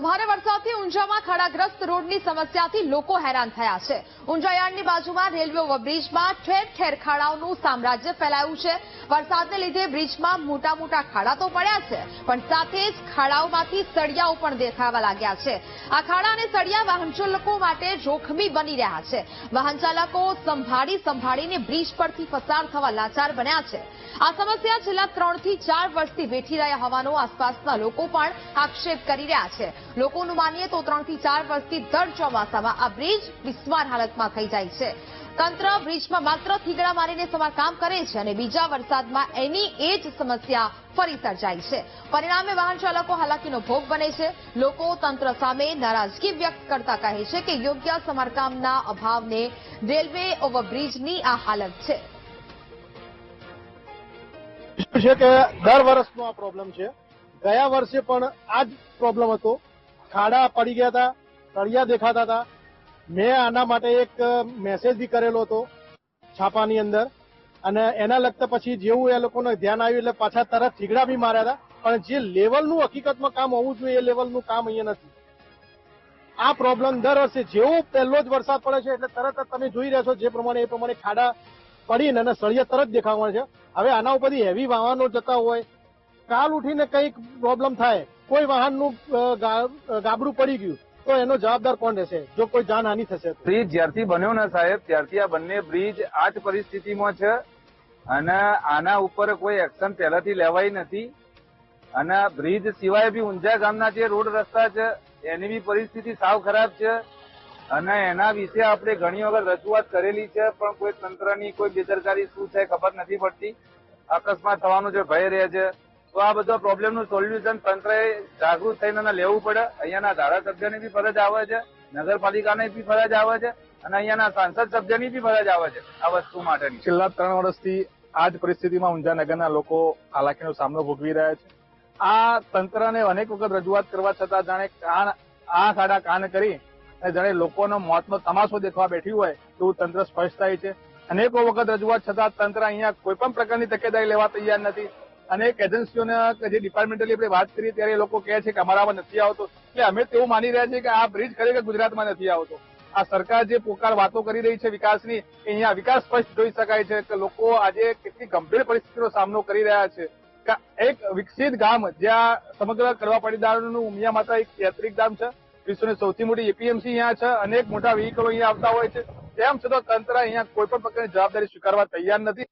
તો ભારે વરસાદથી ઊંઝામાં ખાડાગ્રસ્ત રોડની સમસ્યાથી લોકો હેરાન થયા છે. ઊંઝાયાર્ડની બાજુમાં રેલવે ઓવરબ્રિજમાં ઠેર ઠેર ખાડાઓનું સામ્રાજ્ય ફેલાયું છે. વરસાદને લીધે બ્રિજમાં મોટા મોટા ખાડા તો પડ્યા છે, પણ સાથે જ ખાડાઓમાંથી સળિયાઓ પણ દેખાવા લાગ્યા છે. આ ખાડા અને સળિયા વાહન ચાલકો માટે જોખમી બની રહ્યા છે. વાહન ચાલકો સંભાળી સંભાળીને બ્રિજ પરથી પસાર થવા લાચાર બન્યા છે. આ સમસ્યા છેલ્લા ત્રણથી ચાર વર્ષથી વેઠી રહ્યા હોવાનો આસપાસના લોકો પણ આક્ષેપ કરી રહ્યા છે. લોકોનું માનીએ તો ત્રણથી ચાર વર્ષથી દર ચોમાસામાં આ બ્રિજ વિસ્માર હાલતમાં થઈ જાય છે. તંત્ર બ્રિજમાં માત્ર થીગડા મારીને સમારકામ કરે છે અને બીજા વરસાદમાં એની એ જ સમસ્યા ફરી સર્જાઈ છે. પરિણામે વાહન ચાલકો હાલાકીનો ભોગ બને છે. લોકો તંત્ર સામે નારાજગી વ્યક્ત કરતા કહે છે કે યોગ્ય સમારકામના અભાવને રેલવે ઓવરબ્રિજની આ હાલત છે. કે દર વર્ષનો આ પ્રોબ્લેમ છે. ગયા વર્ષે પણ આ જ પ્રોબ્લેમ હતો. ખાડા પડી ગયા હતા, તળિયા દેખાતા હતા. મેં આના માટે એક મેસેજ બી કરેલો હતો છાપાની અંદર. અને એના લગતા પછી જેવું એ લોકોને ધ્યાન આવ્યું એટલે પાછા તરત ઠીકડા બી માર્યા હતા. પણ જે લેવલનું હકીકતમાં કામ હોવું જોઈએ એ લેવલનું કામ અહીંયા નથી. આ પ્રોબ્લેમ દર વર્ષે જેવો પહેલો જ વરસાદ પડે છે એટલે તરત જ તમે જોઈ રહ્યા છો જે પ્રમાણે એ પ્રમાણે ખાડા પડીને અને સળિયા તરત દેખાવા છે. હવે આના ઉપરથી હેવી વાહનો જતા હોય, કાલ ઉઠીને કંઈક પ્રોબ્લેમ થાય, કોઈ વાહનનું ગાબડું પડી ગયું તો એનો જવાબદાર કોણ રહેશે? જો કોઈ જાનહાનિ થશે બ્રિજ જ્યારથી બન્યો ને સાહેબ, ત્યારથી આ બંને બ્રિજ આ જ પરિસ્થિતિમાં છે અને આના ઉપર કોઈ એક્શન પહેલાથી લેવાઈ નથી અને બ્રિજ સિવાય બી ઊંઝા ગામના જે રોડ રસ્તા છે, એની બી પરિસ્થિતિ સાવ ખરાબ છે અને એના વિશે આપણે ઘણી વખત રજૂઆત કરેલી છે, પણ કોઈ તંત્રની કોઈ બેદરકારી શું છે ખબર નથી પડતી. અકસ્માત થવાનો જે ભય રહે છે તો આ બધા પ્રોબ્લેમનું સોલ્યુશન તંત્રએ જાગૃત થઈને લેવું પડે. અહીંયાના ધારાસભ્યની બી ફરજ આવે છે, નગરપાલિકાની બી ફરજ આવે છે અને અહીંયાના સાંસદ સભ્યની બી ફરજ આવે છે આ વસ્તુ માટેની. છેલ્લા ત્રણ વર્ષથી આ જ પરિસ્થિતિમાં ઊંઝા નગરના લોકો હાલાકીનો સામનો ભોગવી રહ્યા છે. આ તંત્રને અનેક વખત રજૂઆત કરવા છતાં જાણે કાન, આ સાડા કાન કરી અને જાણે લોકોનો મોતનો તમાશો દેખવા બેઠી હોય તેવું તંત્ર સ્પષ્ટ થાય છે. અનેકો વખત રજૂઆત છતાં તંત્ર અહીંયા કોઈ પણ પ્રકારની તકેદારી લેવા તૈયાર નથી. અનેક એજન્સીઓના કે જે ડિપાર્ટમેન્ટલી આપણે વાત કરીએ ત્યારે એ લોકો કહે છે કે અમારામાં નથી આવતો. એટલે અમે તેવું માની રહ્યા છીએ કે આ બ્રિજ ખરેખર ગુજરાતમાં નથી આવતો. આ સરકાર જે પોકાર વાતો કરી રહી છે વિકાસની અહીંયા વિકાસ સ્પષ્ટ જોઈ શકાય છે કે લોકો આજે કેટલી ગંભીર પરિસ્થિતિનો સામનો કરી રહ્યા છે. એક વિકસિત ગામ જ્યાં સમગ્ર કરવા પડીદારોનું ઉમિયા માતા એક યાત્રિક ગામ છે. વિશ્વની સૌથી મોટી એપીએમસી અહીંયા છે અનેક મોટા વ્હીકલો અહીંયા આવતા હોય છે. તેમ છતાં તંત્ર અહીંયા કોઈ પણ પ્રકારની જવાબદારી સ્વીકારવા તૈયાર નથી.